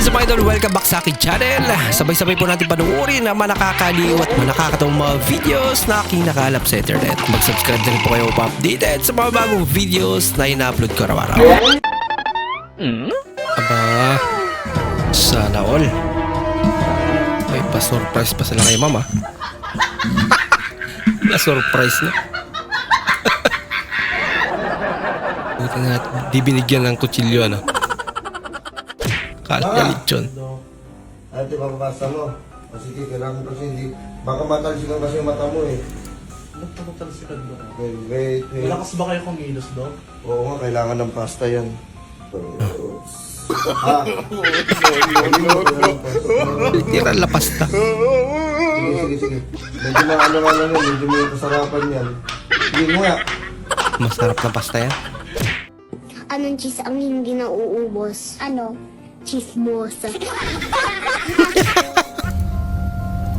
Up mga idol? Welcome back sa aking channel. Sabay-sabay po natin panuorin ang mga nakakaliw at mga nakakatawang mga videos na aking nakalap sa internet. Mag-subscribe na rin po kayo pa updated sa mga bagong videos na ina-upload ko araw-araw. Aba, sana all. May pa-surprise pa sila kay mama. Na-surprise na. Buti nga, di binigyan ng kutsilyo, ano? Kalat niya lechon. Ay, di mababasa mo. O sige, kailangan kasi hindi... Baka matalsikan kasi yung mata mo eh. Magpapatalsikan mo. Okay, wait, wait. Malakas ba kayo kumilos, Dok? Oo nga, kailangan ng pasta yan. ha? Literal la pasta. Sige, sige, sige. Medyo maano nga lang yan, medyo may kasarapan yan. Sige mo nga. Masarap na pasta yan. Anong cheese ang hindi nauubos? Ano? Chismosa.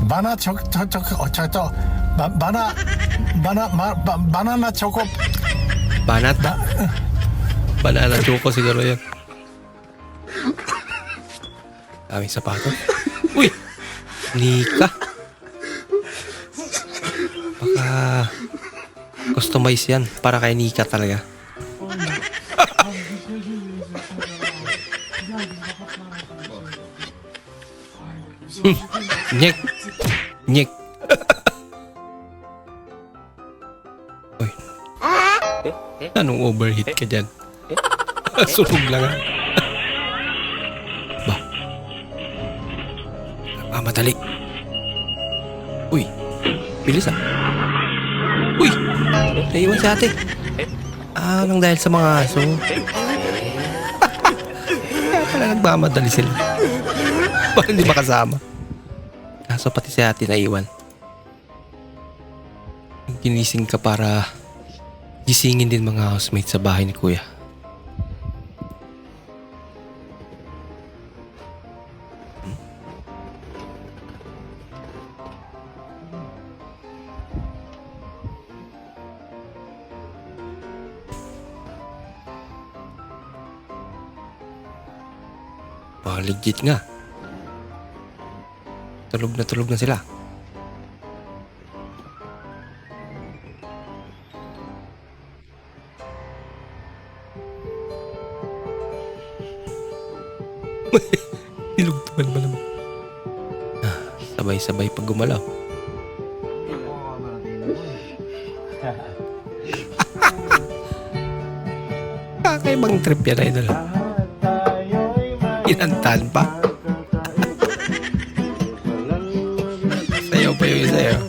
Bana çok çok çok çok oh, çok bana bana ba, banana choco banat ba, banana choco siguro yan daming sapato uy! Nika. Baka customize yan para kay Nika talaga. Nyek. Nyek. Uy. Anong overheat ka dyan? Sunog lang ah. ba? Ah, madali. Uy. Bilis ah. Uy. Naiwan si ate. Ah, nang dahil sa mga aso. Kaya pala nagmamadali sila. Para hindi makasama. Kaso pati si ate naiwan. Ginising ka para gisingin din mga housemates sa bahay ni kuya. Ah, legit nga. Tulog na tulog na sila. Nilugtuman ba naman? Ah, sabay-sabay pag gumalaw. Kakaibang trip yan, idol. Inantahan pa. Pa yung isa yun.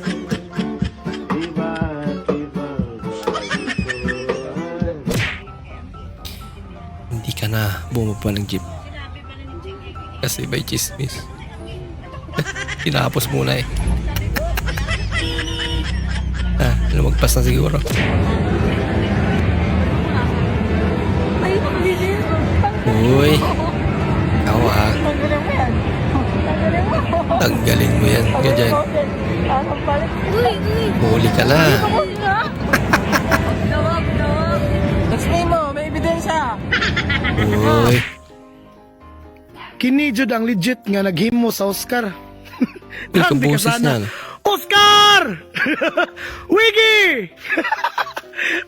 Hindi ka na bumaba ng jeep. Kasi may chismis. Tinapos muna eh. ah, lumagpas na siguro. Uy, Tanggalin mo yan. Ganyan. Huli ka na. Explain mo, may ebidensya. Uy. kini jud ang legit nga naghimo sa Oscar Uy, kaboses na. Oscar Wiggy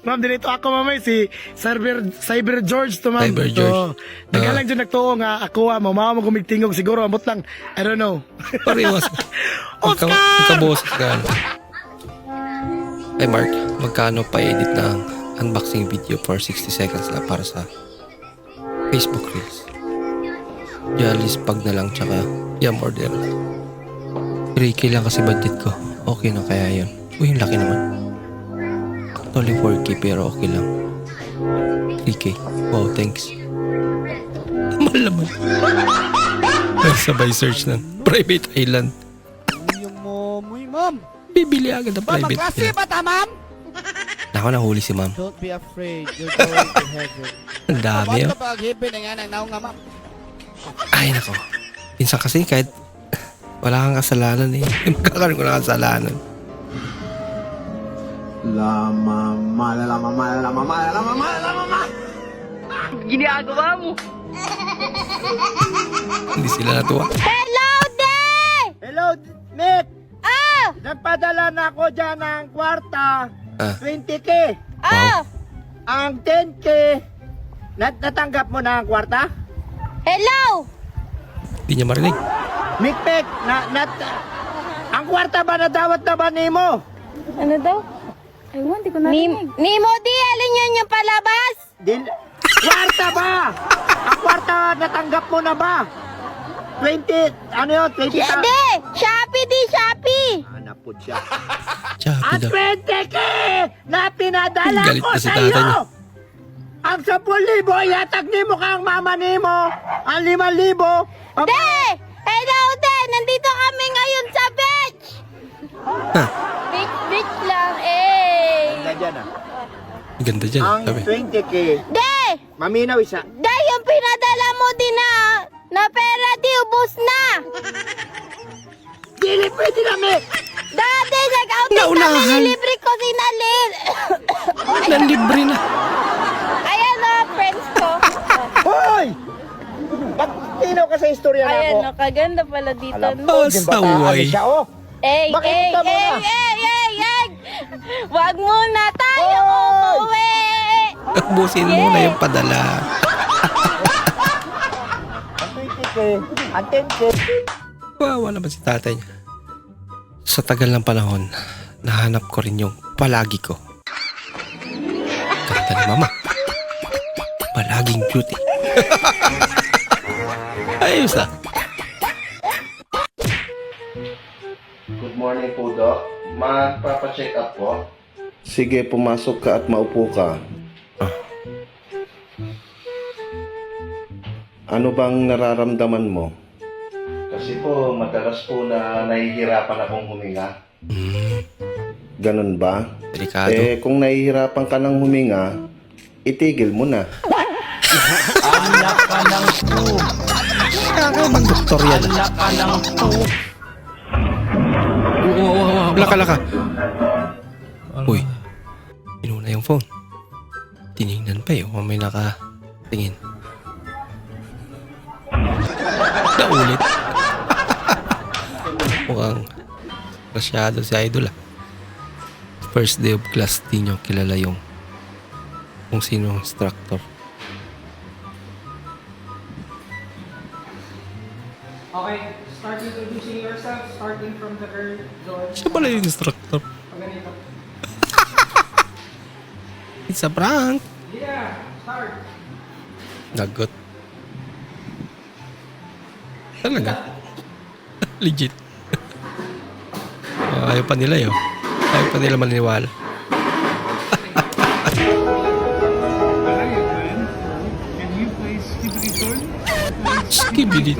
Ma'am, dito ako mamay si Cyber, Cyber George to ma'am. Cyber George. To. Nagalang Ah. dyan nagtuo nga ako ah, mamawa mo gumigtingog siguro amot lang. I don't know. Parehas. Oscar! Magkaboses ka. Hey Mark, magkano pa edit ng unboxing video for 60 seconds lang para sa Facebook Reels? Jalis pag na lang tsaka yam order. 3K lang kasi budget ko. Okay na kaya yun. Uy, yung laki naman. Only 4K pero okay lang. 3K. Wow, thanks. Ay, sabay search ng private island. Yung momoy, ma'am. Bibili agad ng Ba, private island. ba ta, ma'am? Ako nahuli si ma'am. Don't be afraid. You're going to heaven. Ang dami Kapag oh. kapag heaven na yan, ang naong nga, ma'am. Ay, nako. Minsan kasi kahit wala kang kasalanan eh. Magkakaroon ko ng kasalanan. La mama, la mama, la mama, la mama, la mama. ginagawa mo? Hindi sila natuwa. Hello, Day! Hello, Nick! Ah! Nagpadala na ako dyan ng kwarta. Ah, 20k. Ah! Ang 10k, nat natanggap mo na ang kwarta? Hello! hindi niya marinig. Mikpek, na, nat, ang kwarta ba na dawat na ba nimo? Ano daw? Ewan, di ko Ni narinig. Nimo, di, alin yun yung palabas? Dil, kwarta ba? Ang kwarta natanggap mo na ba? 20, ano yun? 20 Di, di! Shopee, di, Shopee! Hanap po siya. Ang daw. 20k na pinadala Galit ko na si sa tatay iyo! niya. Ang 10,000, yatag ni mo kang mama ni mo. Ang 5,000, ang De! Hello, De! Nandito kami ngayon sa beach! Beach, beach lang, eh! Dyan ah. Ganda dyan. Ang Sabi. 20k, De! maminaw isa. De, yung pinadala mo din na, na pera, di, ubus na! Dili pwede namin! Dati, nag-outing Naunahan. kami, nilibre ko si Nalil! Nanlibre na. Ayan na, friends ko. Hoy! Ba't tinaw ka sa istorya na ako? Ayan, no, kaganda pala dito. Alam no? mo, din Pasaway. siya oh. Ey, ey, ey, ey, ey! Wag muna tayo umuwi! Takbusin mo na yung padala. Ang 20k, ang 10k. Wawa naman si tatay niya. Sa tagal ng panahon, nahanap ko rin yung palagi ko. Ganda ni mama. Palaging beauty. Ayos ah. Sige, pumasok ka at maupo ka. Ano bang nararamdaman mo? Kasi po, madalas po na nahihirapan akong huminga. Hmm, Ganun ba? delikado. Eh, kung nahihirapan ka ng huminga, itigil mo na. Kaya bang doktor yan? Oo, oo, oo. Laka, laka. Uy, inuna yung phone. Tinignan pa eh. Kung may nakatingin. Naulit. Mukhang masyado si Idol ah. First day of class, di nyo kilala yung kung sino ang instructor. Okay, start introducing yourself, starting from the girl, George. Siya pala yung instructor. Pag ganito. It's a prank. Yeah, start. Nagot. Talaga? Legit. Oh, ayaw pa nila yun. Ayaw pa nila maniniwala. It short? Skibidi